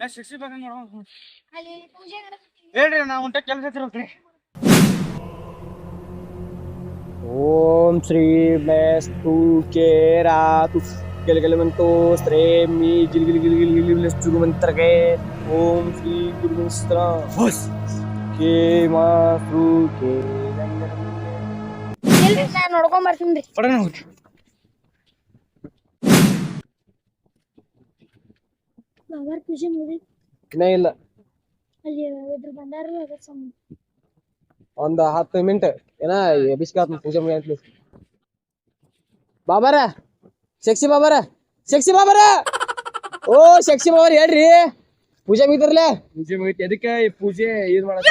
ಶಿಕ್ಷೆ ಬೇಕಾ ನೋಡೋ ಅಲ್ಲಿ ಪೂಜೆ ನಡೆದೈತಿ. ಹೇಳ್ರಿ ನಾ ಉಂಟ ಕೆಲಸ ಐತಿರಲ್ರಿ ಓಂ ಶ್ರೀ ಮೇಸ್ತು ಕೇರಾತು ಗೆಲಗೆಲವಂತೋ ಶ್ರೇ ಮೀ ಗಿಲ್ ಗಿಲ್ ಗಿಲ್ ಗಿಲ್ ಗಿಲ್ ಗಿಲ್ ಚುರು ಮಂತ್ರಗೆ ಓಂ ಶ್ರೀ ಗುರು ಮಂತ್ರ ಹೊಸ್ ಕೇ ಮಾಸು ಕೇ ಇಲ್ರಿ ನಾ ನೋಡ್ಕೊಂಡ್ ಬರ್ತೀನಿ ರೀ ಬಾಬಾರ್ ಪೂಜೆ ಮುಗಿದೈತಿ ಇನ್ನ ಇಲ್ಲ. ಅಲ್ಲಿ ಇದ್ರ ಬಂದಾರ ಸಂಬಂಧ ಒಂದ್ ಹತ್ತು ಮಿನಿಟ್ ಏನ ಎಬಿಸ್ಕಾತ್ ಪೂಜೆ ಮುಗಿಯಂತ್ಲಿ ಬಾಬಾರ ಸೆಕ್ಸಿ ಬಾಬಾರ ಸೆಕ್ಸಿ ಬಾಬಾರ. ಓ ಸೆಕ್ಸಿ ಬಾಬಾರ ಹೇಳ್ರಿ. ಪೂಜೆ ಮುಗಿದ್ರಲ್ಲ ಪೂಜೆ ಮುಗಿತಿ. ಅದಕ್ಕೆ ಪೂಜೆ ಇದ್ ಮಾಡಕ್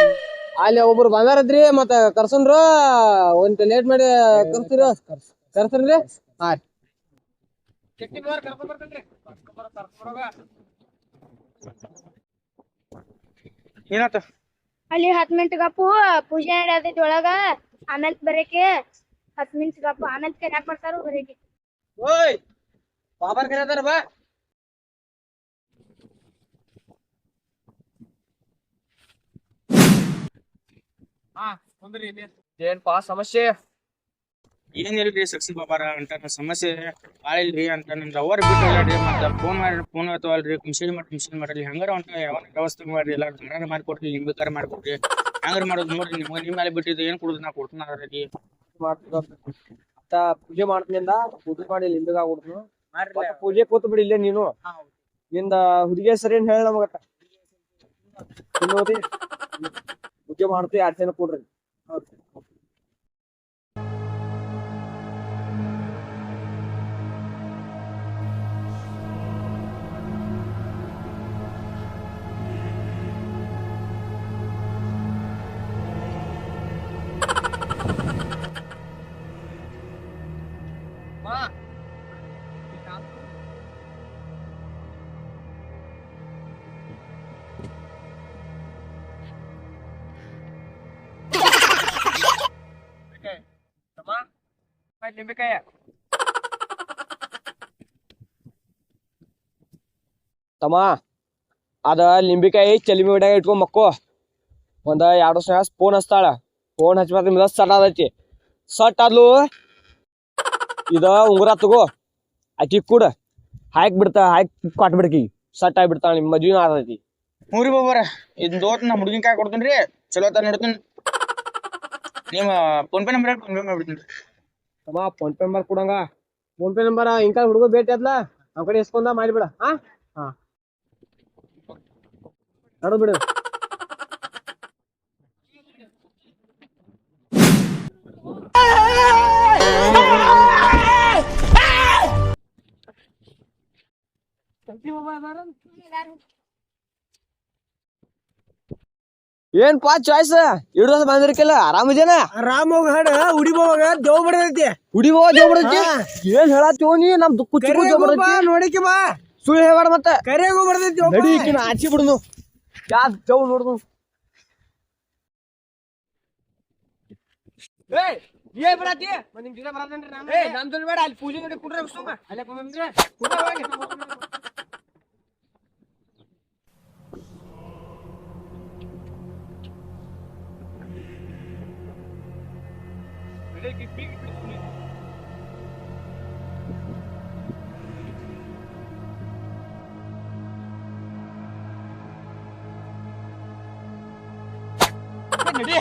ಅಲ್ಲಿ ಒಬ್ರು ಬಂದಾರದ್ರಿ ಮತ್ತ ಕರ್ಸನ್ರು ಒಂದ್ ಲೇಟ್ ಮಾಡಿ ಕರ್ಸ್ತಿರ? ಕರ್ಸನ್ರಿ ಹಾ. ರೀ. ಏನಾತ? ಅಲ್ಲಿ ಹತ್ ಮಿನಿಟ್ ಗಪ್ಪು ಪೂಜೆ ನಡೆದೈತಿ ಒಳಗ ಆಮೇಲೆ ಬರಕ್ಕೆ ಹತ್ ಮಿನಿಟ್ ಗಪ್ಪು ಆಮೇಲೆ ಕರ್ಯಾಕ್ ಮಾಡ್ತಾರು ಬರಕ್ಕೆ ಓಯ್ ಬಾಬರ್ ಕರೆದಾರ ಬಾ. ಹಾ ಕುಂದ್ರಿ ಇಲ್ಲಿ. ಏನ್ಪಾ ಸಮಸ್ಯೆ? ಏನಿಲ್ರಿ ಸಕ್ಸಿ ಬಾಬಾರ ಅಂತ ಸಮಸ್ಯೆ ಭಾಳ ಇಲ್ರಿ ಅಂತ ನಿಮ್ದು ಅವರ್ ಬಿಟ್ಟು ಹೇಳ್ರಿ ಮತ್ತ ಫೋನ್ ಮಾಡಿ ಫೋನ್ ಹತ್ತವಲ್ರಿ ಮಿಷನ್ ಮಾಡಿ ಮಿಷನ್ ಮಾಡ್ರಿ ಹಂಗಾರ ಅಂತ ಯಾವ ವ್ಯವಸ್ಥೆ ಮಾಡ್ರಿ ಎಲ್ಲ ಧಾರಾಳ ಮಾಡ್ಕೊಡ್ರಿ ನಿಮ್ ಬೇಕಾರ ಮಾಡ್ಕೊಡ್ರಿ ಹಂಗಾರ ಮಾಡೋದು ನೋಡ್ರಿ ನಿಮ್ಗೆ ನಿಮ್ ಮೇಲೆ ಬಿಟ್ಟಿದ್ದು ಏನ್ ಕೊಡುದು ನಾ ಕೊಡ್ತೀನಿ ರೀ ಮತ್ತ ಪೂಜೆ ಮಾಡ್ತಿನಿಂದ ಪೂಜೆ ಮಾಡಿ ಇಲ್ಲಿ ಹಿಂದಾಗ ಕೊಡ್ತೀನಿ ಪೂಜೆ ಕೂತ್ ಬಿಡಿ ಇಲ್ಲೇ ನೀನು. ನಿಂದ ಹುಡುಗಿ ಸರಿ ಏನ್ ಹೇಳ ನಮಗತ್ತ ತಿನ್ನೋದಿ ಪೂಜೆ ಮಾಡ್ತೀವಿ ಆಚೆನ ಕೊಡ್ರಿ? ನಿಂಬೆಕಾಯ ತಮ್ಮ ಅದ ಲಿಂಬಿಕಾಯಿ ಚಲಿಮಿ ಹೊಡ್ಯಾಗ ಇಟ್ಕೊಂಡ್ ಮಕ್ಕೋ. ಒಂದ ಎರಡು ವರ್ಷ ಫೋನ್ ಹಚ್ತಾಳ. ಫೋನ್ ಹಚ್ಬಾರ್ದು ನಿಮ್ದ ಸಟ್ ಆದೈತಿ. ಸಟ್ ಆದ್ಲು ಇದ ಉಂಗುರ ತಗೋ ಆಕಿ ಕೂಡ ಹಾಕ್ ಬಿಡ್ತಾ ಹಾಕ್ ಕೊಟ್ ಬಿಡ್ಕಿ ಸಟ್ ಆಗ್ಬಿಡ್ತಾಳ ನಿಮ್ ಮದ್ವಿನ ಆದೈತಿ. ಮೂರಿ ಬಾಬಾರ ಇದನ್ನ ದೋಟ್ ನಾ ಹುಡುಗಿನ ಕಾಯಿ ಕೊಡ್ತೀನಿ ರೀ ಚಲೋ ತಾನ ನೋಡ್ತೀನಿ. ನಿಮ್ಮ phone pay number PhonePe ಮಾಡ್ಬಿಡ್ತೀನಿ ತಮ್ಮ ಫೋನ್ ಪೇ ನಂಬರ್ ಕೊಡಂಗ ಫೋನ್ ಪೇ ನಂಬರ್ ಇಂಕ ಹುಡುಗ ಭೇಟಿ ಆದ್ಲ ನಮ್ ಕಡೆ ಎಸ್ಕೊಂಡ ಮಾಡಿಬಿಡ ಹಾ ಹಾ ನಡು ಬಿಡು ಏನ್ ಪಾ ಚಾಯ್ಸ್ ಇಡೋದ ಬಂದಿರ್ಕಿಲ್ಲ. ಆರಾಮದೇನ ಆರಾಮ ಹಾಡ. ಉಡಿ ಹೋಗ ದೇವ್ ಬಡದೈತಿ. ಹುಡಿ ಹೋಗ ದೇವ್ ಬಿಡೈತಿ ಏನ್ ಹೇಳತ್ತೀವ ನೀ ನಮ್ ಬಿಡೈತಿ ನೋಡಿಕೆ ಬಾ. ಸುಳ್ಳು ಹೇಳ್ಬೇಡ ಮತ್ತೆ. ಕರಿಯಾಗ ಬಡದೈತಿ ನಡಿ ಈಕಿನ ಆಚಿ ಬಿಡುನು. ಯಾ ದೇವ್ ನೋಡುದು ಏ ಬರತಿ ನಿಮ್ ಜೊತೆ ಬರತೇನ್ರಿ ನಾನು ಏ ನಮ್ ಜೊತೆ ಬೇಡ. ಅಲ್ಲಿ ಪೂಜೆ ನೋಡಿ ಕುಡ್ರೆ ಅಲ್ಲೇ ಕುಂದ್ರೆ. ಕುಡ್ರ buradaki bir kısmı Ne?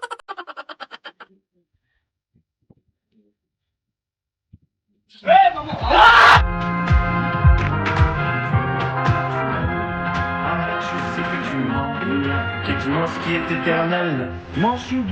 Dis-moi ce qui est éternel, m'en suis